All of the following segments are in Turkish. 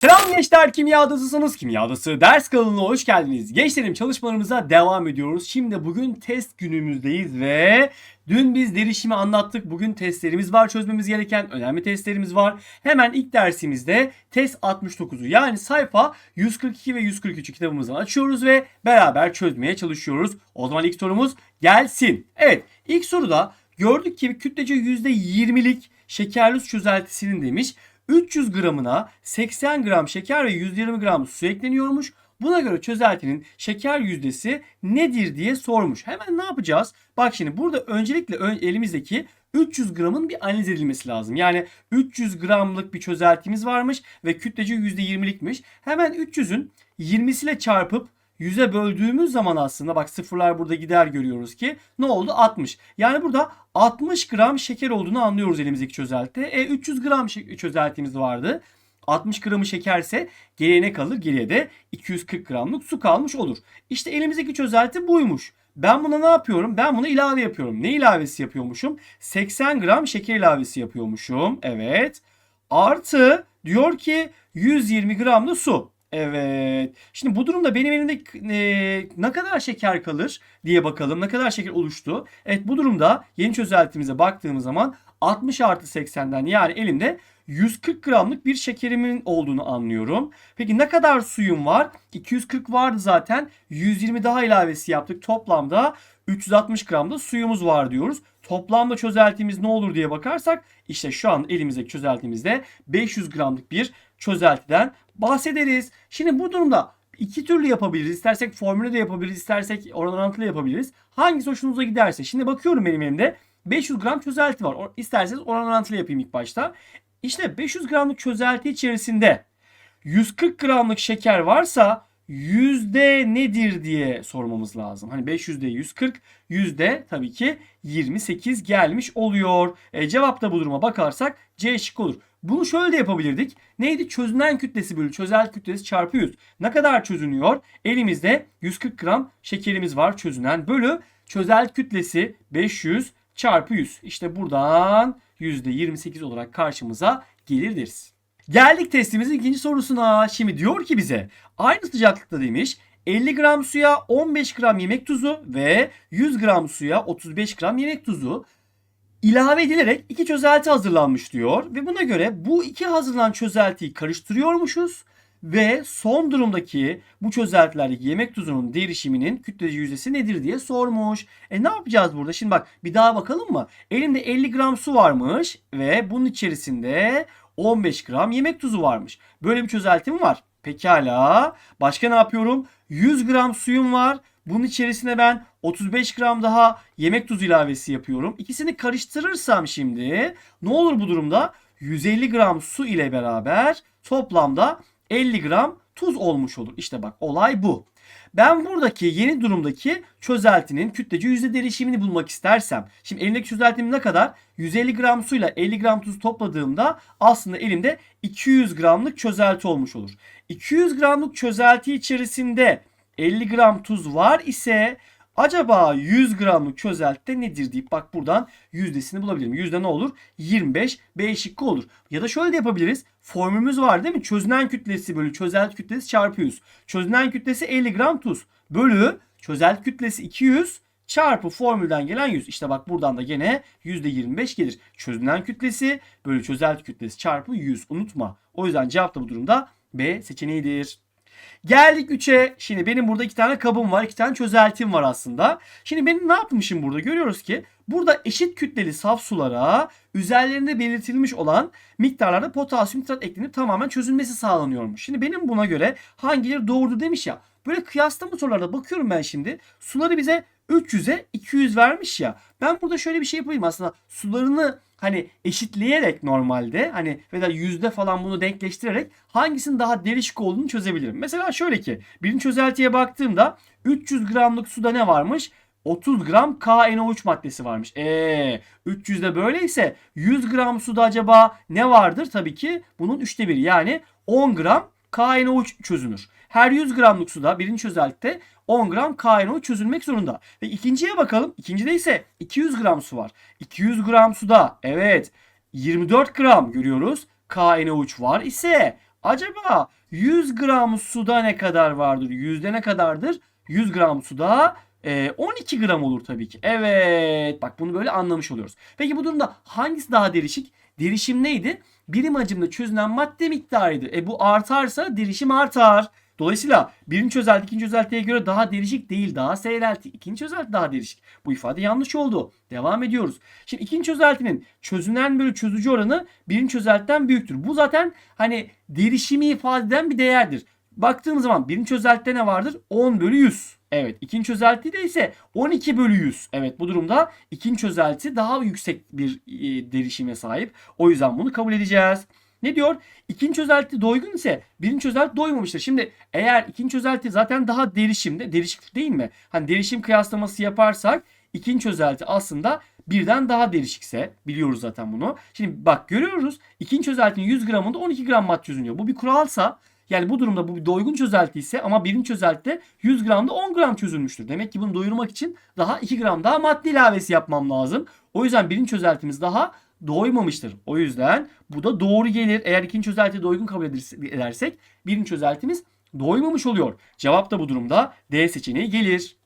Selam gençler kimya adasısınız. Kimya adası ders kanalına hoş geldiniz. Gençlerim çalışmalarımıza devam ediyoruz. Şimdi bugün test günümüzdeyiz ve dün biz derişimi anlattık. Bugün testlerimiz var çözmemiz gereken önemli testlerimiz var. Hemen ilk dersimizde test 69'u yani sayfa 142 ve 143 kitabımızdan açıyoruz ve beraber çözmeye çalışıyoruz. O zaman ilk sorumuz gelsin. Evet ilk soruda gördük ki kütlece %20'lik şekerli su çözeltisinin demiş 300 gramına 80 gram şeker ve 120 gram su ekleniyormuş. Buna göre çözeltinin şeker yüzdesi nedir diye sormuş. Hemen ne yapacağız? Bak şimdi burada öncelikle ön- elimizdeki 300 gramın bir analiz edilmesi lazım. Yani 300 gramlık bir çözeltimiz varmış ve kütlece %20'likmiş. Hemen 300'ün 20'siyle çarpıp 100'e böldüğümüz zaman aslında bak sıfırlar burada gider görüyoruz ki ne oldu? 60. Yani burada 60 gram şeker olduğunu anlıyoruz elimizdeki çözelti. E 300 gram çözeltimiz vardı. 60 gramı şekerse geriye ne kalır? Geriye de 240 gramlık su kalmış olur. İşte elimizdeki çözelti buymuş. Ben buna ne yapıyorum? Ben buna ilave yapıyorum. Ne ilavesi yapıyormuşum? 80 gram şeker ilavesi yapıyormuşum. Evet. Artı diyor ki 120 gram da su. Evet. Şimdi bu durumda benim elimde e, ne kadar şeker kalır diye bakalım. Ne kadar şeker oluştu? Evet bu durumda yeni çözeltimize baktığımız zaman 60 artı 80'den yani elimde 140 gramlık bir şekerimin olduğunu anlıyorum. Peki ne kadar suyum var? 240 vardı zaten. 120 daha ilavesi yaptık. Toplamda 360 gram da suyumuz var diyoruz. Toplamda çözeltimiz ne olur diye bakarsak işte şu an elimizdeki çözeltimizde 500 gramlık bir çözeltiden bahsederiz. Şimdi bu durumda iki türlü yapabiliriz. İstersek formülü de yapabiliriz. istersek oran orantılı yapabiliriz. Hangisi hoşunuza giderse. Şimdi bakıyorum benim elimde 500 gram çözelti var. İsterseniz oran orantılı yapayım ilk başta. İşte 500 gramlık çözelti içerisinde 140 gramlık şeker varsa yüzde nedir diye sormamız lazım. Hani 500'de 140, yüzde tabii ki 28 gelmiş oluyor. E, cevap da bu duruma bakarsak C şık olur. Bunu şöyle de yapabilirdik. Neydi? Çözünen kütlesi bölü çözel kütlesi çarpı 100. Ne kadar çözünüyor? Elimizde 140 gram şekerimiz var çözünen bölü çözel kütlesi 500 çarpı 100. İşte buradan %28 olarak karşımıza gelir deriz. Geldik testimizin ikinci sorusuna. Şimdi diyor ki bize aynı sıcaklıkta demiş 50 gram suya 15 gram yemek tuzu ve 100 gram suya 35 gram yemek tuzu ilave edilerek iki çözelti hazırlanmış diyor. Ve buna göre bu iki hazırlanan çözeltiyi karıştırıyormuşuz. Ve son durumdaki bu çözeltilerdeki yemek tuzunun derişiminin kütlece yüzdesi nedir diye sormuş. E ne yapacağız burada? Şimdi bak bir daha bakalım mı? Elimde 50 gram su varmış ve bunun içerisinde 15 gram yemek tuzu varmış. Böyle bir çözeltim var. Pekala. Başka ne yapıyorum? 100 gram suyum var. Bunun içerisine ben 35 gram daha yemek tuzu ilavesi yapıyorum. İkisini karıştırırsam şimdi ne olur bu durumda? 150 gram su ile beraber toplamda 50 gram tuz olmuş olur. İşte bak olay bu. Ben buradaki yeni durumdaki çözeltinin kütlece yüzde derişimini bulmak istersem. Şimdi elimdeki çözeltim ne kadar? 150 gram suyla 50 gram tuz topladığımda aslında elimde 200 gramlık çözelti olmuş olur. 200 gramlık çözelti içerisinde 50 gram tuz var ise acaba 100 gramlık çözeltide nedir deyip bak buradan yüzdesini bulabilirim. Yüzde ne olur? 25 B şıkkı olur. Ya da şöyle de yapabiliriz. Formülümüz var değil mi? Çözünen kütlesi bölü çözelti kütlesi çarpı 100. Çözünen kütlesi 50 gram tuz bölü çözelti kütlesi 200 çarpı formülden gelen 100. İşte bak buradan da gene %25 gelir. Çözünen kütlesi bölü çözelti kütlesi çarpı 100. Unutma. O yüzden cevap da bu durumda B seçeneğidir. Geldik 3'e. Şimdi benim burada iki tane kabım var. iki tane çözeltim var aslında. Şimdi benim ne yapmışım burada? Görüyoruz ki burada eşit kütleli saf sulara üzerlerinde belirtilmiş olan miktarlarda potasyum nitrat eklenip tamamen çözülmesi sağlanıyormuş. Şimdi benim buna göre hangileri doğrudur demiş ya. Böyle kıyaslama sorularda bakıyorum ben şimdi. Suları bize 300'e 200 vermiş ya. Ben burada şöyle bir şey yapayım aslında. Sularını hani eşitleyerek normalde hani veya yüzde falan bunu denkleştirerek hangisinin daha derişik olduğunu çözebilirim. Mesela şöyle ki birinci çözeltiye baktığımda 300 gramlık suda ne varmış? 30 gram KNO3 maddesi varmış. Eee 300'de böyleyse 100 gram suda acaba ne vardır? Tabii ki bunun üçte biri yani 10 gram KNO3 çözünür. Her 100 gramlık suda birinci çözeltide 10 gram KNO çözülmek zorunda. Ve ikinciye bakalım. İkincide ise 200 gram su var. 200 gram suda evet 24 gram görüyoruz. KNO3 var ise Acaba 100 gram suda ne kadar vardır? Yüzde ne kadardır? 100 gram suda e, 12 gram olur tabii ki. Evet. Bak bunu böyle anlamış oluyoruz. Peki bu durumda hangisi daha derişik? Derişim neydi? Birim hacimde çözünen madde miktarıydı. E bu artarsa derişim artar. Dolayısıyla birinci çözelti ikinci çözeltiye göre daha derişik değil. Daha seyrelti. İkinci çözelti daha derişik. Bu ifade yanlış oldu. Devam ediyoruz. Şimdi ikinci çözeltinin çözünen bölü çözücü oranı birinci çözeltiden büyüktür. Bu zaten hani derişimi ifade eden bir değerdir. Baktığımız zaman birinci çözeltide ne vardır? 10 bölü 100. Evet ikinci çözeltide ise 12 bölü 100. Evet bu durumda ikinci çözelti daha yüksek bir e, derişime sahip. O yüzden bunu kabul edeceğiz. Ne diyor? İkinci çözelti doygun ise birinci çözelti doymamıştır. Şimdi eğer ikinci çözelti zaten daha derişimde, derişik değil mi? Hani derişim kıyaslaması yaparsak ikinci çözelti aslında birden daha derişikse biliyoruz zaten bunu. Şimdi bak görüyoruz ikinci çözeltinin 100 gramında 12 gram madde çözünüyor. Bu bir kuralsa yani bu durumda bu bir doygun çözelti ise ama birinci çözeltide 100 gramda 10 gram çözülmüştür. Demek ki bunu doyurmak için daha 2 gram daha madde ilavesi yapmam lazım. O yüzden birinci çözeltimiz daha doymamıştır. O yüzden bu da doğru gelir. Eğer ikinci çözelti doygun kabul edersek birinci çözeltimiz doymamış oluyor. Cevap da bu durumda D seçeneği gelir.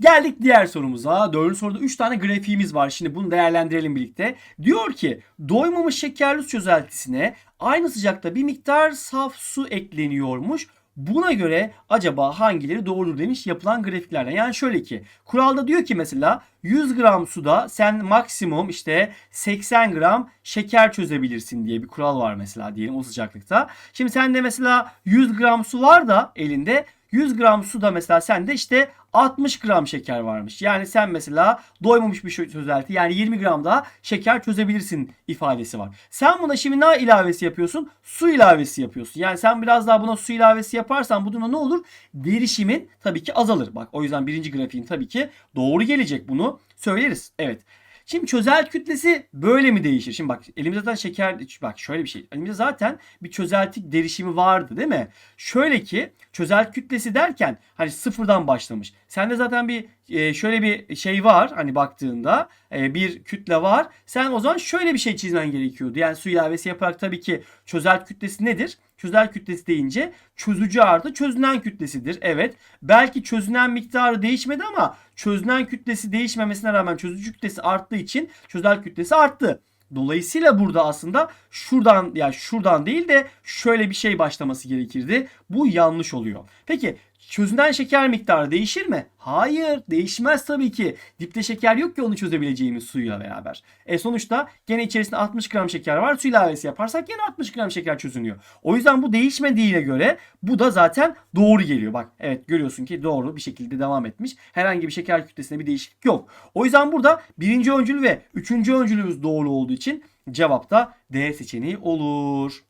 Geldik diğer sorumuza. Dördüncü soruda 3 tane grafiğimiz var. Şimdi bunu değerlendirelim birlikte. Diyor ki doymamış şekerli çözeltisine aynı sıcakta bir miktar saf su ekleniyormuş. Buna göre acaba hangileri doğrudur demiş yapılan grafiklerden. Yani şöyle ki kuralda diyor ki mesela 100 gram suda sen maksimum işte 80 gram şeker çözebilirsin diye bir kural var mesela diyelim o sıcaklıkta. Şimdi sende mesela 100 gram su var da elinde 100 gram suda mesela sende işte 60 gram şeker varmış. Yani sen mesela doymamış bir çözelti yani 20 gram daha şeker çözebilirsin ifadesi var. Sen buna şimdi ne ilavesi yapıyorsun? Su ilavesi yapıyorsun. Yani sen biraz daha buna su ilavesi yaparsan bu durumda ne olur? Derişimin tabii ki azalır. Bak o yüzden birinci grafiğin tabii ki doğru gelecek bunu söyleriz. Evet. Şimdi çözelti kütlesi böyle mi değişir? Şimdi bak elimizde zaten şeker bak şöyle bir şey. Elimizde zaten bir çözelti derişimi vardı değil mi? Şöyle ki çözelti kütlesi derken hani sıfırdan başlamış. Sende zaten bir e, şöyle bir şey var hani baktığında e, bir kütle var. Sen o zaman şöyle bir şey çizmen gerekiyordu. Yani su ilavesi yaparak tabii ki çözelti kütlesi nedir? Çözel kütlesi deyince çözücü artı çözünen kütlesidir. Evet. Belki çözünen miktarı değişmedi ama çözünen kütlesi değişmemesine rağmen çözücü kütlesi arttığı için çözel kütlesi arttı. Dolayısıyla burada aslında şuradan yani şuradan değil de şöyle bir şey başlaması gerekirdi. Bu yanlış oluyor. Peki çözünen şeker miktarı değişir mi? Hayır değişmez tabii ki. Dipte şeker yok ki onu çözebileceğimiz suyla beraber. E sonuçta gene içerisinde 60 gram şeker var. Su ilavesi yaparsak gene 60 gram şeker çözünüyor. O yüzden bu değişmediğine göre bu da zaten doğru geliyor. Bak evet görüyorsun ki doğru bir şekilde devam etmiş. Herhangi bir şeker kütlesinde bir değişiklik yok. O yüzden burada birinci öncül ve üçüncü öncülümüz doğru olduğu için cevap da D seçeneği olur.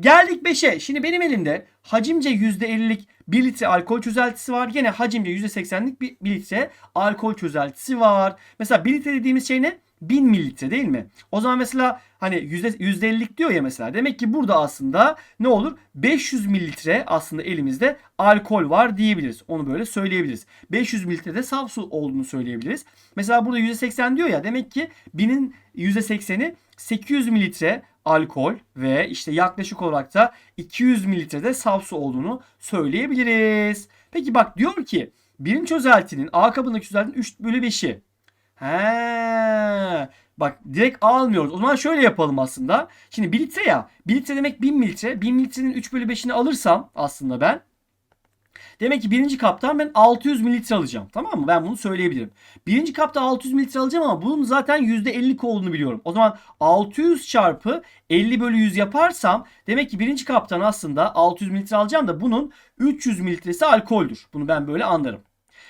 Geldik 5'e. Şimdi benim elimde hacimce %50'lik 1 litre alkol çözeltisi var. Yine hacimce %80'lik bir 1 litre alkol çözeltisi var. Mesela 1 litre dediğimiz şey ne? 1000 mililitre değil mi? O zaman mesela hani %50'lik diyor ya mesela. Demek ki burada aslında ne olur? 500 mililitre aslında elimizde alkol var diyebiliriz. Onu böyle söyleyebiliriz. 500 mililitre de saf su olduğunu söyleyebiliriz. Mesela burada %80 diyor ya. Demek ki 1000'in %80'i 800 mililitre alkol ve işte yaklaşık olarak da 200 mililitrede saf su olduğunu söyleyebiliriz. Peki bak diyor ki birinci çözeltinin A kabındaki çözeltinin 3 bölü 5'i. He. Bak direkt almıyoruz. O zaman şöyle yapalım aslında. Şimdi 1 litre ya. 1 litre demek 1000 mililitre. 1000 mililitrenin 3 bölü 5'ini alırsam aslında ben Demek ki birinci kaptan ben 600 mililitre alacağım. Tamam mı? Ben bunu söyleyebilirim. Birinci kapta 600 mililitre alacağım ama bunun zaten %50 olduğunu biliyorum. O zaman 600 çarpı 50 bölü 100 yaparsam demek ki birinci kaptan aslında 600 mililitre alacağım da bunun 300 mililitresi alkoldür. Bunu ben böyle anlarım.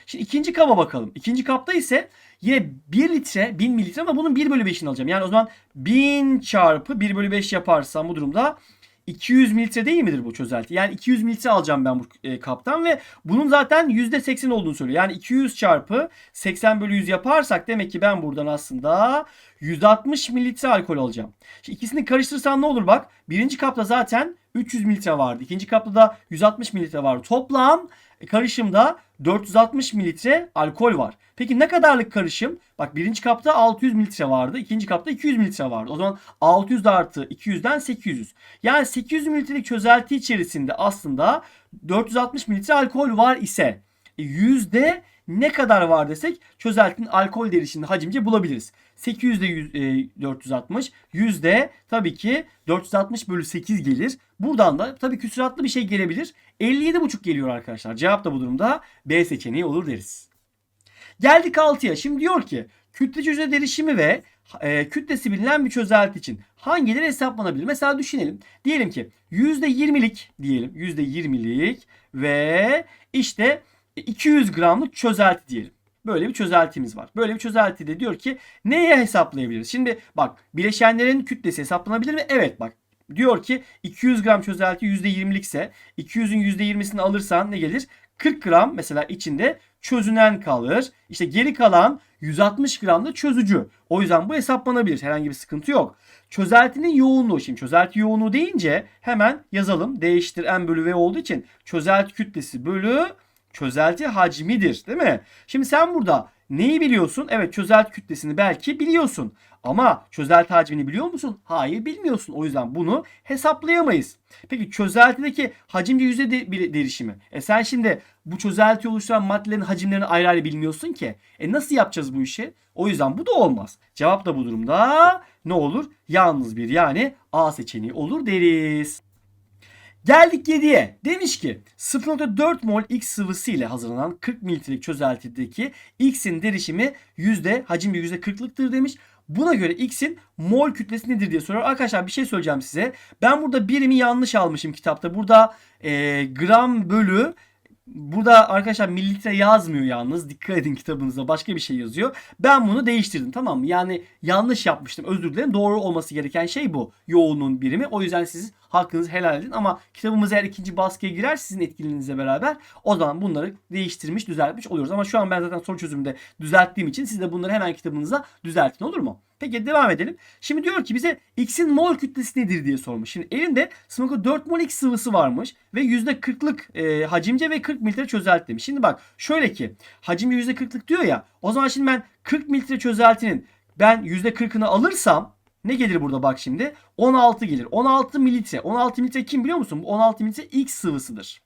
Şimdi ikinci kaba bakalım. İkinci kapta ise yine 1 litre 1000 mililitre ama bunun 1 bölü 5'ini alacağım. Yani o zaman 1000 çarpı 1 bölü 5 yaparsam bu durumda 200 mililitre değil midir bu çözelti? Yani 200 mililitre alacağım ben bu e, kaptan ve bunun zaten %80 olduğunu söylüyor. Yani 200 çarpı 80 bölü 100 yaparsak demek ki ben buradan aslında 160 mililitre alkol alacağım. Şimdi ikisini karıştırsam ne olur bak. Birinci kapta zaten 300 mililitre vardı. İkinci kapta da 160 mililitre vardı. Toplam karışımda 460 mililitre alkol var. Peki ne kadarlık karışım? Bak birinci kapta 600 mililitre vardı. ikinci kapta 200 mililitre vardı. O zaman 600 artı 200'den 800. Yani 800 mililitrelik çözelti içerisinde aslında 460 mililitre alkol var ise e, yüzde ne kadar var desek çözeltinin alkol derişimini hacimce bulabiliriz. 800'de 100, e, 460. Yüzde tabii ki 460 bölü 8 gelir. Buradan da tabii küsuratlı bir şey gelebilir. 57,5 geliyor arkadaşlar. Cevap da bu durumda B seçeneği olur deriz. Geldik 6'ya. Şimdi diyor ki kütle yüzde derişimi ve e, kütlesi bilinen bir çözelti için hangileri hesaplanabilir? Mesela düşünelim. Diyelim ki %20'lik diyelim. %20'lik ve işte 200 gramlık çözelti diyelim. Böyle bir çözeltimiz var. Böyle bir çözelti de diyor ki neye hesaplayabiliriz? Şimdi bak bileşenlerin kütlesi hesaplanabilir mi? Evet bak diyor ki 200 gram çözelti %20'likse 200'ün %20'sini alırsan ne gelir? 40 gram mesela içinde çözünen kalır. İşte geri kalan 160 gram da çözücü. O yüzden bu hesaplanabilir. Herhangi bir sıkıntı yok. Çözeltinin yoğunluğu. Şimdi çözelti yoğunluğu deyince hemen yazalım. Değiştir n bölü v olduğu için çözelti kütlesi bölü çözelti hacmidir değil mi? Şimdi sen burada neyi biliyorsun? Evet çözelti kütlesini belki biliyorsun. Ama çözelti hacmini biliyor musun? Hayır bilmiyorsun. O yüzden bunu hesaplayamayız. Peki çözeltideki hacimce yüzde de derişimi. E sen şimdi bu çözelti oluşturan maddelerin hacimlerini ayrı ayrı bilmiyorsun ki. E nasıl yapacağız bu işi? O yüzden bu da olmaz. Cevap da bu durumda ne olur? Yalnız bir yani A seçeneği olur deriz. Geldik 7'ye. Demiş ki 0.4 mol X sıvısı ile hazırlanan 40 mililitrelik çözeltideki X'in derişimi yüzde hacim bir %40'lıktır demiş. Buna göre X'in mol kütlesi nedir diye soruyor. Arkadaşlar bir şey söyleyeceğim size. Ben burada birimi yanlış almışım kitapta. Burada e, gram bölü Burada arkadaşlar mililitre yazmıyor yalnız. Dikkat edin kitabınızda başka bir şey yazıyor. Ben bunu değiştirdim tamam mı? Yani yanlış yapmıştım özür dilerim. Doğru olması gereken şey bu. Yoğunluğun birimi. O yüzden siz hakkınızı helal edin. Ama kitabımız eğer ikinci baskıya girer sizin etkinliğinizle beraber o zaman bunları değiştirmiş düzeltmiş oluyoruz. Ama şu an ben zaten soru çözümünde düzelttiğim için siz de bunları hemen kitabınıza düzeltin olur mu? Peki devam edelim. Şimdi diyor ki bize X'in mol kütlesi nedir diye sormuş. Şimdi elinde Smoke'un 4 mol X sıvısı varmış ve %40'lık e, hacimce ve 40 mililitre çözelti demiş. Şimdi bak şöyle ki hacimce %40'lık diyor ya. O zaman şimdi ben 40 mililitre çözeltinin ben %40'ını alırsam ne gelir burada bak şimdi? 16 gelir. 16 mililitre. 16 mililitre kim biliyor musun? Bu 16 mililitre X sıvısıdır.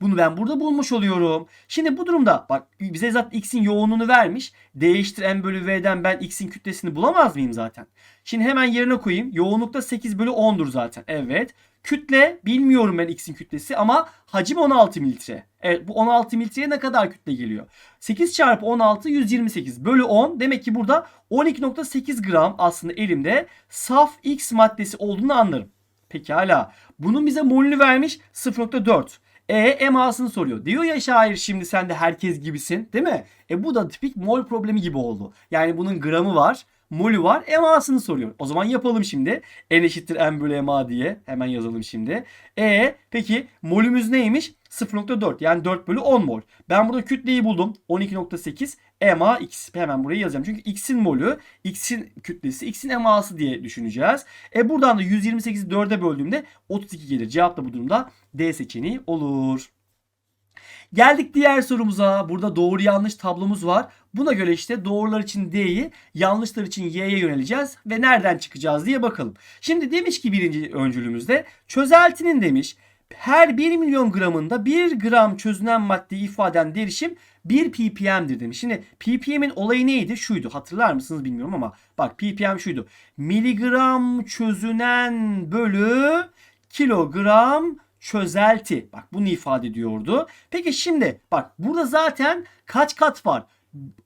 Bunu ben burada bulmuş oluyorum. Şimdi bu durumda bak bize zaten x'in yoğunluğunu vermiş. Değiştir m bölü v'den ben x'in kütlesini bulamaz mıyım zaten? Şimdi hemen yerine koyayım. Yoğunlukta 8 bölü 10'dur zaten. Evet. Kütle bilmiyorum ben x'in kütlesi ama hacim 16 mililitre. Evet bu 16 mililitreye ne kadar kütle geliyor? 8 çarpı 16 128 bölü 10 demek ki burada 12.8 gram aslında elimde saf x maddesi olduğunu anlarım. Pekala. Bunun bize molünü vermiş 0.4. E emasını soruyor. Diyor ya şair şimdi sen de herkes gibisin değil mi? E bu da tipik mol problemi gibi oldu. Yani bunun gramı var molü var. Emasını soruyor. O zaman yapalım şimdi. N eşittir M bölü ema diye. Hemen yazalım şimdi. E peki molümüz neymiş? 0.4 yani 4 bölü 10 mol. Ben burada kütleyi buldum. 12.8 ema x. Hemen buraya yazacağım. Çünkü x'in molü, x'in kütlesi, x'in eması diye düşüneceğiz. E buradan da 128'i 4'e böldüğümde 32 gelir. Cevap da bu durumda D seçeneği olur. Geldik diğer sorumuza. Burada doğru yanlış tablomuz var. Buna göre işte doğrular için D'yi, yanlışlar için Y'ye yöneleceğiz ve nereden çıkacağız diye bakalım. Şimdi demiş ki birinci öncülümüzde çözeltinin demiş her 1 milyon gramında 1 gram çözünen maddeyi ifaden derişim 1 ppm'dir demiş. Şimdi ppm'in olayı neydi? Şuydu. Hatırlar mısınız bilmiyorum ama bak ppm şuydu. Miligram çözünen bölü kilogram çözelti. Bak bunu ifade ediyordu. Peki şimdi bak burada zaten kaç kat var?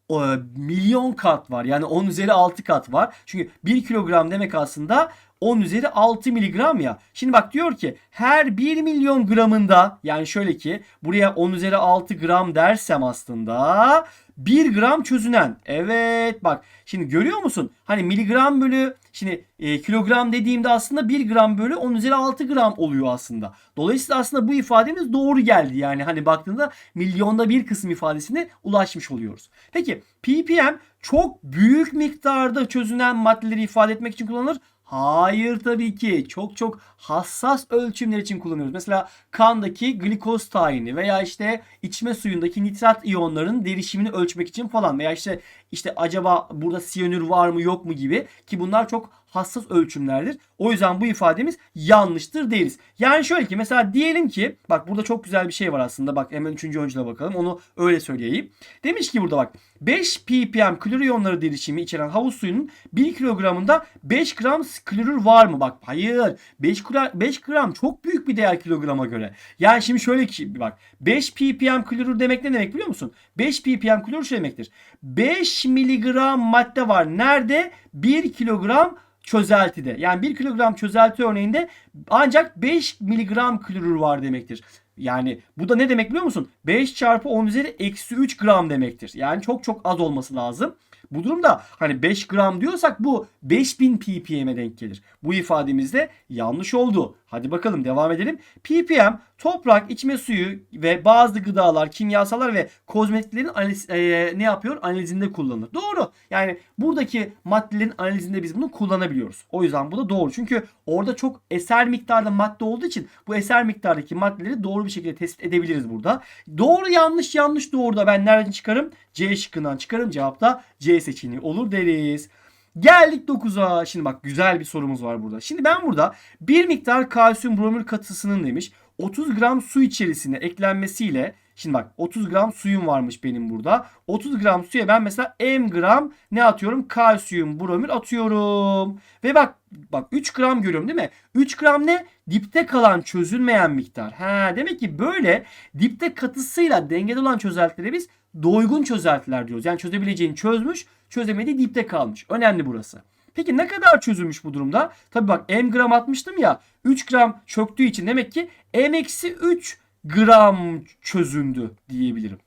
O, milyon kat var. Yani 10 üzeri 6 kat var. Çünkü 1 kilogram demek aslında 10 üzeri 6 miligram ya. Şimdi bak diyor ki her 1 milyon gramında yani şöyle ki buraya 10 üzeri 6 gram dersem aslında 1 gram çözünen. Evet bak şimdi görüyor musun? Hani miligram bölü şimdi e, kilogram dediğimde aslında 1 gram bölü 10 üzeri 6 gram oluyor aslında. Dolayısıyla aslında bu ifademiz doğru geldi. Yani hani baktığında milyonda bir kısım ifadesine ulaşmış oluyoruz. Peki ppm çok büyük miktarda çözünen maddeleri ifade etmek için kullanılır. Hayır tabii ki. Çok çok hassas ölçümler için kullanıyoruz. Mesela kandaki glikoz tayini veya işte içme suyundaki nitrat iyonların derişimini ölçmek için falan veya işte işte acaba burada siyanür var mı yok mu gibi ki bunlar çok hassas ölçümlerdir. O yüzden bu ifademiz yanlıştır deriz. Yani şöyle ki mesela diyelim ki bak burada çok güzel bir şey var aslında. Bak hemen üçüncü öncüle bakalım. Onu öyle söyleyeyim. Demiş ki burada bak 5 ppm klorür iyonları derişimi içeren havuz suyunun 1 kilogramında 5 gram klorür var mı? Bak hayır. 5 gram, 5 gram çok büyük bir değer kilograma göre. Yani şimdi şöyle ki bak 5 ppm klorür demek ne demek biliyor musun? 5 ppm klorür şu demektir. 5 miligram madde var. Nerede? 1 kilogram çözeltide. Yani 1 kilogram çözelti örneğinde ancak 5 miligram klorür var demektir. Yani bu da ne demek biliyor musun? 5 çarpı 10 üzeri eksi 3 gram demektir. Yani çok çok az olması lazım. Bu durumda hani 5 gram diyorsak bu 5000 ppm'e denk gelir. Bu ifademizde yanlış oldu. Hadi bakalım devam edelim. ppm toprak, içme suyu ve bazı gıdalar, kimyasallar ve kozmetiklerin analiz, e, ne yapıyor? Analizinde kullanılır. Doğru. Yani buradaki maddelerin analizinde biz bunu kullanabiliyoruz. O yüzden bu da doğru. Çünkü orada çok eser miktarda madde olduğu için bu eser miktardaki maddeleri doğru bir şekilde tespit edebiliriz burada. Doğru yanlış yanlış doğru da ben nereden çıkarım? C şıkkından çıkarım. Cevap da C seçeneği olur deriz. Geldik 9'a. Şimdi bak güzel bir sorumuz var burada. Şimdi ben burada bir miktar kalsiyum bromür katısının demiş 30 gram su içerisine eklenmesiyle Şimdi bak 30 gram suyum varmış benim burada. 30 gram suya ben mesela m gram ne atıyorum? Kalsiyum bromür atıyorum. Ve bak bak 3 gram görüyorum değil mi? 3 gram ne? Dipte kalan çözülmeyen miktar. Ha demek ki böyle dipte katısıyla dengede olan çözeltilere biz doygun çözeltiler diyoruz. Yani çözebileceğini çözmüş, çözemediği dipte kalmış. Önemli burası. Peki ne kadar çözülmüş bu durumda? Tabi bak m gram atmıştım ya. 3 gram çöktüğü için demek ki m-3 gram çözündü diyebilirim.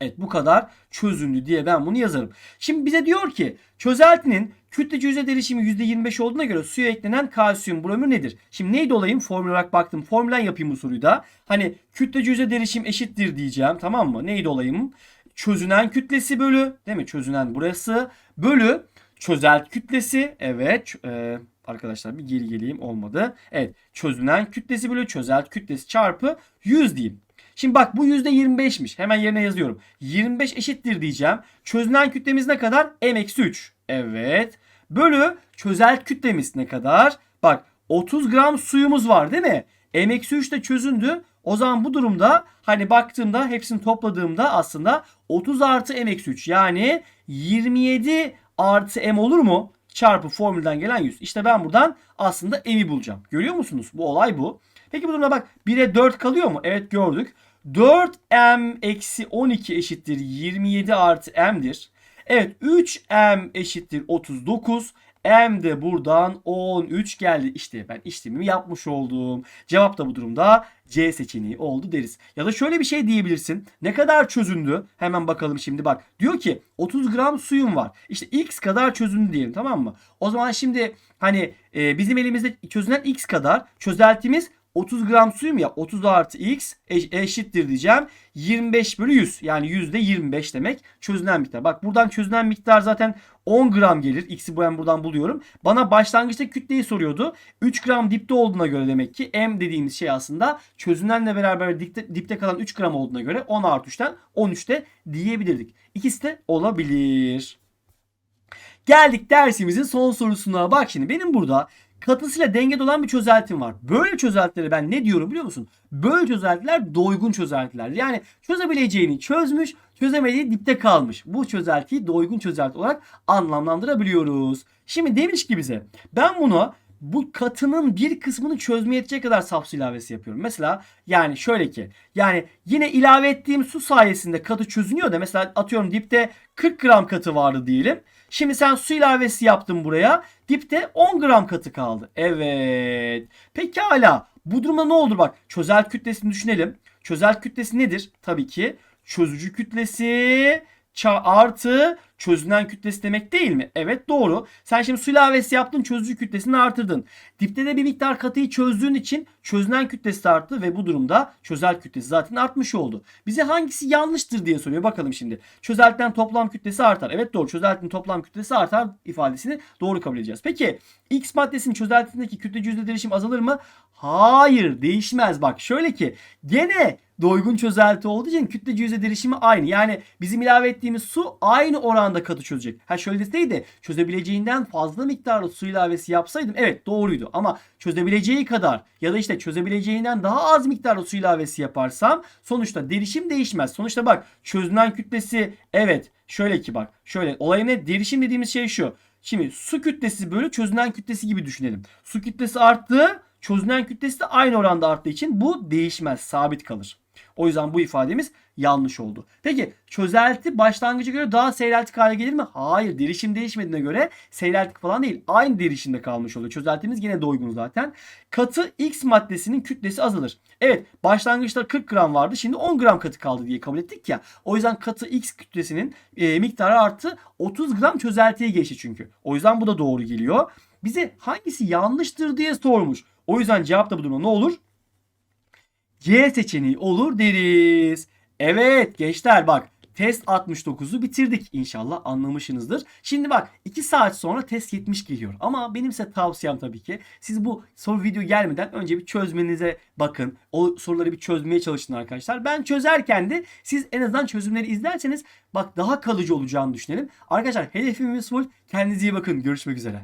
Evet bu kadar çözündü diye ben bunu yazarım. Şimdi bize diyor ki çözeltinin kütlece yüzde derişimi %25 olduğuna göre suya eklenen kalsiyum bromür nedir? Şimdi neydi olayım? Formül olarak baktım. Formülen yapayım bu soruyu da. Hani kütlece yüzde derişim eşittir diyeceğim. Tamam mı? Neydi olayım? Çözünen kütlesi bölü. Değil mi? Çözünen burası. Bölü çözelt kütlesi. Evet. E, arkadaşlar bir geri geleyim. Olmadı. Evet. Çözünen kütlesi bölü çözelt kütlesi çarpı 100 diyeyim. Şimdi bak bu %25'miş. Hemen yerine yazıyorum. 25 eşittir diyeceğim. Çözünen kütlemiz ne kadar? M-3. Evet. Bölü çözelt kütlemiz ne kadar? Bak 30 gram suyumuz var değil mi? M-3 de çözündü. O zaman bu durumda hani baktığımda hepsini topladığımda aslında 30 artı M-3 yani 27 artı M olur mu? Çarpı formülden gelen 100. İşte ben buradan aslında M'i bulacağım. Görüyor musunuz? Bu olay bu. Peki bu durumda bak 1'e 4 kalıyor mu? Evet gördük. 4m eksi 12 eşittir 27 artı m'dir. Evet 3m eşittir 39. M de buradan 13 geldi. İşte ben işlemimi yapmış oldum. Cevap da bu durumda C seçeneği oldu deriz. Ya da şöyle bir şey diyebilirsin. Ne kadar çözündü? Hemen bakalım şimdi bak. Diyor ki 30 gram suyum var. İşte x kadar çözündü diyelim tamam mı? O zaman şimdi hani e, bizim elimizde çözünen x kadar çözeltimiz 30 gram suyum ya 30 artı x eşittir diyeceğim. 25 bölü 100 yani yüzde 25 demek çözünen miktar. Bak buradan çözünen miktar zaten 10 gram gelir. X'i ben buradan buluyorum. Bana başlangıçta kütleyi soruyordu. 3 gram dipte olduğuna göre demek ki M dediğimiz şey aslında çözünenle beraber dipte, dipte kalan 3 gram olduğuna göre 10 artı 3'ten 13'te diyebilirdik. İkisi de olabilir. Geldik dersimizin son sorusuna. Bak şimdi benim burada katısıyla dengede olan bir çözeltim var. Böyle çözeltilere ben ne diyorum biliyor musun? Böyle çözeltiler doygun çözeltiler. Yani çözebileceğini çözmüş, çözemediği dipte kalmış. Bu çözeltiyi doygun çözelti olarak anlamlandırabiliyoruz. Şimdi demiş ki bize ben bunu bu katının bir kısmını çözmeye yetecek kadar saf su ilavesi yapıyorum. Mesela yani şöyle ki yani yine ilave ettiğim su sayesinde katı çözünüyor da mesela atıyorum dipte 40 gram katı vardı diyelim. Şimdi sen su ilavesi yaptın buraya. Dipte 10 gram katı kaldı. Evet. Pekala. Bu durumda ne olur bak. Çözel kütlesini düşünelim. Çözel kütlesi nedir? Tabii ki çözücü kütlesi ça- artı çözünen kütlesi demek değil mi? Evet doğru. Sen şimdi su ilavesi yaptın çözücü kütlesini artırdın. Dipte de bir miktar katıyı çözdüğün için çözünen kütlesi arttı ve bu durumda çözel kütlesi zaten artmış oldu. Bize hangisi yanlıştır diye soruyor. Bakalım şimdi. Çözeltiden toplam kütlesi artar. Evet doğru. Çözeltinin toplam kütlesi artar ifadesini doğru kabul edeceğiz. Peki X maddesinin çözeltisindeki kütlece yüzde derişim azalır mı? Hayır değişmez. Bak şöyle ki gene doygun çözelti olduğu için kütlece yüzde derişimi aynı. Yani bizim ilave ettiğimiz su aynı oranda katı çözecek. Ha şöyle deseydi çözebileceğinden fazla miktarda su ilavesi yapsaydım evet doğruydu. Ama çözebileceği kadar ya da işte çözebileceğinden daha az miktarda su ilavesi yaparsam sonuçta derişim değişmez. Sonuçta bak çözünen kütlesi evet şöyle ki bak şöyle olayın ne derişim dediğimiz şey şu. Şimdi su kütlesi bölü çözünen kütlesi gibi düşünelim. Su kütlesi arttı çözünen kütlesi de aynı oranda arttığı için bu değişmez sabit kalır. O yüzden bu ifademiz yanlış oldu. Peki çözelti başlangıca göre daha seyreltik hale gelir mi? Hayır derişim değişmediğine göre seyreltik falan değil. Aynı derişimde kalmış oluyor. Çözeltimiz yine doygun zaten. Katı X maddesinin kütlesi azalır. Evet başlangıçta 40 gram vardı şimdi 10 gram katı kaldı diye kabul ettik ya. O yüzden katı X kütlesinin e, miktarı arttı 30 gram çözeltiye geçti çünkü. O yüzden bu da doğru geliyor. Bize hangisi yanlıştır diye sormuş. O yüzden cevap da bu durumda ne olur? C seçeneği olur deriz. Evet gençler bak test 69'u bitirdik. İnşallah anlamışsınızdır. Şimdi bak 2 saat sonra test 70 geliyor. Ama benim size tavsiyem tabii ki siz bu soru video gelmeden önce bir çözmenize bakın. O soruları bir çözmeye çalışın arkadaşlar. Ben çözerken de siz en azından çözümleri izlerseniz bak daha kalıcı olacağını düşünelim. Arkadaşlar hedefimiz full. Kendinize iyi bakın. Görüşmek üzere.